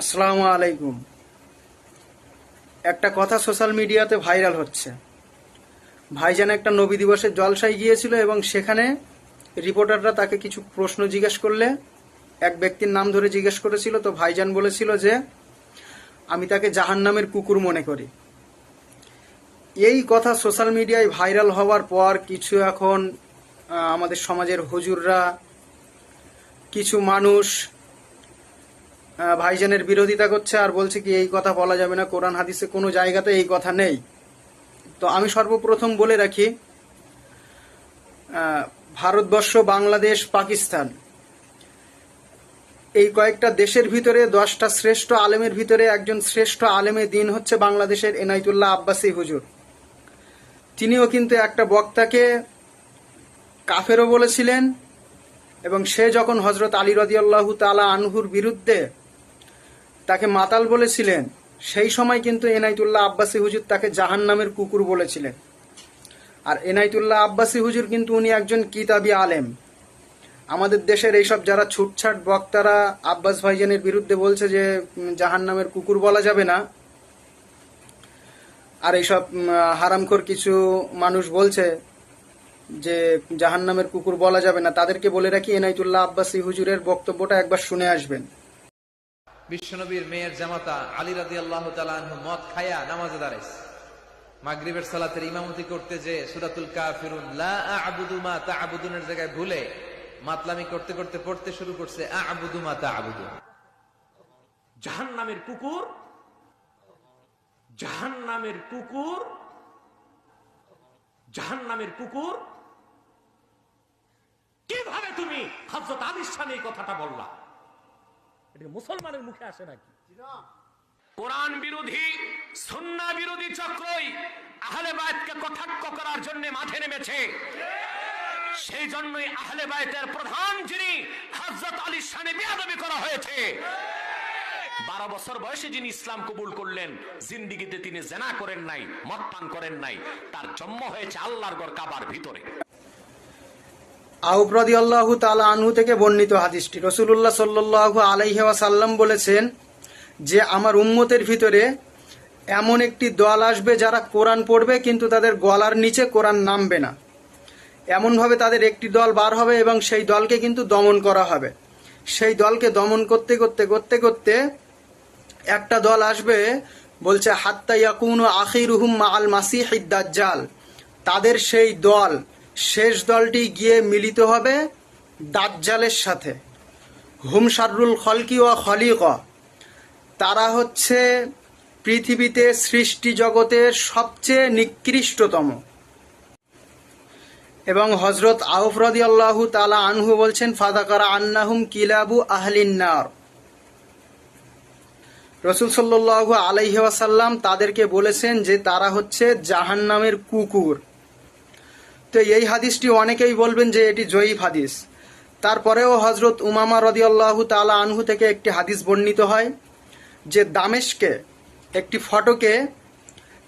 আসসালামু আলাইকুম। একটা কথা সোশ্যাল মিডিয়াতে ভাইরাল হচ্ছে। ভাইজান একটা নবী দিবসের জলসায় গিয়েছিল এবং সেখানে রিপোর্টাররা তাকে কিছু প্রশ্ন জিজ্ঞেস করলে, এক ব্যক্তির নাম ধরে জিজ্ঞেস করেছিল, তো ভাইজান বলেছিল যে, আমি তাকে জাহান্নামের কুকুর মনে করি। এই কথা সোশ্যাল মিডিয়ায় ভাইরাল হওয়ার পর কিছু এখন আমাদের সমাজের হুজুররা, কিছু মানুষ ভাইজানের বিরোধিতা করছে আর বলছে কি, এই কথা বলা যাবে না, কোরআন হাদিসে কোনো জায়গাতে এই কথা নেই। তো আমি সর্বপ্রথম বলে রাখি ভারতবর্ষ, বাংলাদেশ, পাকিস্তান, এই কয়েকটা দেশের ভিতরে দশটা শ্রেষ্ঠ আলেমের ভিতরে একজন শ্রেষ্ঠ আলেমের দিন হচ্ছে বাংলাদেশের এনায়তুল্লাহ আব্বাসী হুজুর। তিনিও কিন্তু একটা বক্তাকে কাফেরও বলেছিলেন এবং সে যখন হজরত আলী রদিয়াল্লাহু তালা আনহুর বিরুদ্ধে তাকে মাতাল বলেছিলেন। সেই সময় কিন্তু এনায়তুল্লাহ আব্বাসী হুজুর তাকে জাহান নামের কুকুর বলেছিলেন। আর এনায়তুল্লাহ আব্বাসী হুজুর কিন্তু উনি একজন কিতাবি আলেম। আমাদের দেশের এইসব যারা ছুটছাট বক্তারা আব্বাস ভাইজানের বিরুদ্ধে বলছে যে জাহান নামের কুকুর বলা যাবে না। আর এইসব হারামখোর কিছু মানুষ বলছে যে, জাহান্নামের কুকুর বলা যাবে না। তাদেরকে বলে রাখি, এনায়তুল্লাহ আব্বাসী হুজুরের বক্তব্যটা একবার শুনে আসবেন। বিশ্বনবীর মেয়ের জামাতা আলী রাদি আল্লাহ মদ খায়া নামাজে দাঁড়াইছে। মাগরিবের সালাতের ইমামতি করতে যে সুরাতুল কাফিরুন, লা আবুদু মা তা'বুদুনের জায়গায় ভুলে মাতলামি করতে করতে পড়তে শুরু করছে, আবুদু মা তা'বুদুন জাহান নামের কুকুর জাহান নামের কুকুর জাহান নামের কুকুর কীভাবে তুমি হজরত আলীর সামনে এই কথাটা বললা? এটা মুসলমানের মুখে আসে নাকি? কোরআন বিরোধী, সন্না বিরোধী চক্রই আহলে বায়তকে কটাক্ষ করার জন্য মাঠে নেমেছে। সেই জন্যই আহলে বায়তের প্রধান যিনি হজরত আলীর সামনে বেয়াদবি করা হয়েছে। বারো বছর বয়সে যিনি ইসলাম কবুল করলেন, জিন্দিগিতে তিনি জেনা করেন নাই, মদ পান করেন নাই, তার জন্ম হয়েছে আল্লাহর গড় কাবার ভিতরে। আউফ রাদিয়াল্লাহু তাআলা আনহু থেকে বর্ণিত হাদিসটি। রসুলুল্লাহ সাল্লাল্লাহু আলাইহি ওয়াসাল্লাম বলেছেন যে, আমার উম্মতের ভিতরে এমন একটি দল আসবে যারা কোরআন পড়বে, কিন্তু তাদের গলার নিচে কোরআন নামবে না। এমনভাবে তাদের একটি দল বার হবে এবং সেই দলকে কিন্তু দমন করা হবে। সেই দলকে দমন করতে করতে করতে করতে একটা দল আসবে, বলছে, হাত্তা ইয়াকুন আখিরুহুম মাআল মাসিহ দাজ্জাল। তাদের সেই দল শেষ দলটি গিয়ে মিলিত হবে দাজ্জালের সাথে। হুম শাররুল খলকি ও খলিক। তারা হচ্ছে পৃথিবীতে সৃষ্টি জগতের সবচেয়ে নিকৃষ্টতম। এবং হজরত আউফ রদি আল্লাহ তালা আনহু বলছেন ফাদাকারা আন্নাহুম কিলাবু আহলিন্নার রসুল সাল্লাহ আলাইহি ওয়াসাল্লাম তাদেরকে বলেছেন যে তারা হচ্ছে জাহান্নামের কুকুর। তো এই হাদিসটি অনেকেই বলবেন যে এটি জয়ীফ হাদিস। তারপরেও হজরত উমামা রদি আল্লাহ তালা আনহু থেকে একটি হাদিস বর্ণিত হয় যে দামেশকে একটি ফটোকে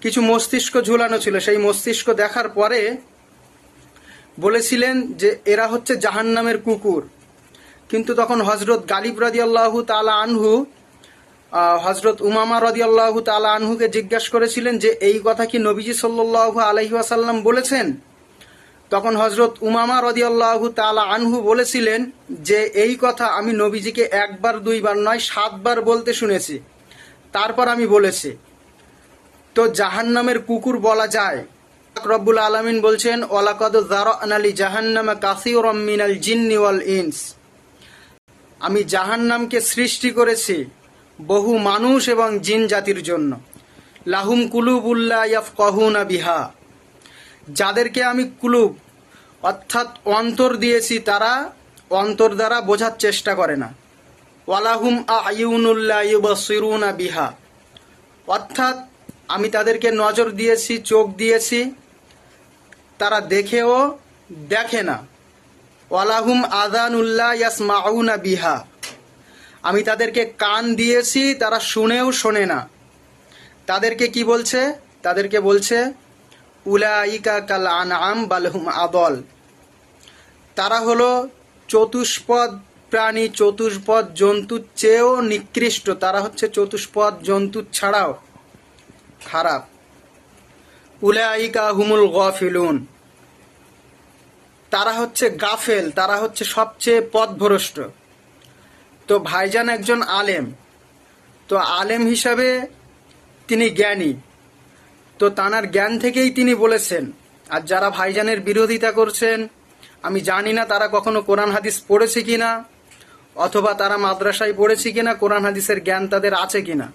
কিছু মস্তিষ্ক ঝুলানো ছিল। সেই মস্তিষ্ক দেখার পরে বলেছিলেন যে এরা হচ্ছে জাহান্নামের কুকুর। কিন্তু তখন হজরত গালিব রাদি আল্লাহ তালা আনহু হজরত উমামা রদি আল্লাহ তালা আনহুকে জিজ্ঞাসা করেছিলেন যে এই কথা কি নবীজি সাল্লাহ আলহি আসাল্লাম বলেছেন? তখন হজরত উমামা রদি আল্লাহ তালা আনহু বলেছিলেন যে, এই কথা আমি নবীজিকে একবার, দুইবার নয়, সাতবার বলতে শুনেছি। তারপর আমি বলেছি, তো জাহান্নামের কুকুর বলা যায়। রব্বুল আলমিন বলছেন ওলাকদ জারানালি জাহান্নামে কাসিউর মিনাল জিন্নি ওয়াল ইনস। আমি জাহান্নামকে সৃষ্টি করেছি বহু মানুষ এবং জিন জাতির জন্য। লাহুম কুলুবুল্লাহ ইয়াফ কহুনা বিহা। যাদেরকে আমি কুলুব অর্থাৎ অন্তর দিয়েছি, তারা অন্তর দ্বারা বোঝার চেষ্টা করে না। ওয়ালাহুম আইউনুল্লাহ বিহা। অর্থাৎ আমি তাদেরকে নজর দিয়েছি, চোখ দিয়েছি, তারা দেখেও দেখে না। ওয়ালাহুম আদানুল্লাহ ইয়াসমাউনা বিহা। আমি তাদেরকে কান দিয়েছি, তারা শুনেও শোনে না। তাদেরকে কি বলছে? তাদেরকে বলছে উলাইকা কাল আনআম বালহুম আদল। তারা হলো চতুষ্পদ প্রাণী, চতুষ্পদ জন্তুর চেয়েও নিকৃষ্ট। তারা হচ্ছে চতুষ্পদ জন্তু ছাড়াও খারাপ। উলাইকা হুমুল গফিলুন। তারা হচ্ছে গাফেল, তারা হচ্ছে সবচেয়ে পথভ্রষ্ট। তো ভাইজান একজন আলেম। তো আলেম হিসাবে তিনি জ্ঞানী। তো তানার জ্ঞান থেকেই তিনি বলেছেন, আর যারা ভাইজানের বিরোধিতা করছেন, আমি জানি না তারা কখনো কোরআন হাদিস পড়েছে কিনা, অথবা তারা মাদ্রাসায় পড়েছে কিনা, কোরআন হাদিসের জ্ঞান তাদের আছে কিনা।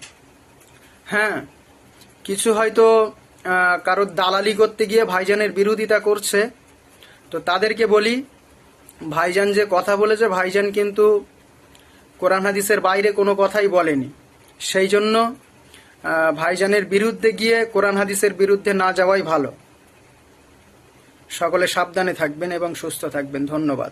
হ্যাঁ কিছু হয়তো কারোর দালালি করতে গিয়ে ভাইজানের বিরোধিতা করছে। তো তাদেরকে বলি, ভাইজান যে কথা বলেছে, ভাইজান কিন্তু কোরআন হাদিসের বাইরে কোনো কথাই বলেনি। সেই জন্য ভাইজানের বিরুদ্ধে গিয়ে কোরআন হাদিসের বিরুদ্ধে না যাওয়াই ভালো। সকলে সাবধানে থাকবেন এবং সুস্থ থাকবেন। ধন্যবাদ।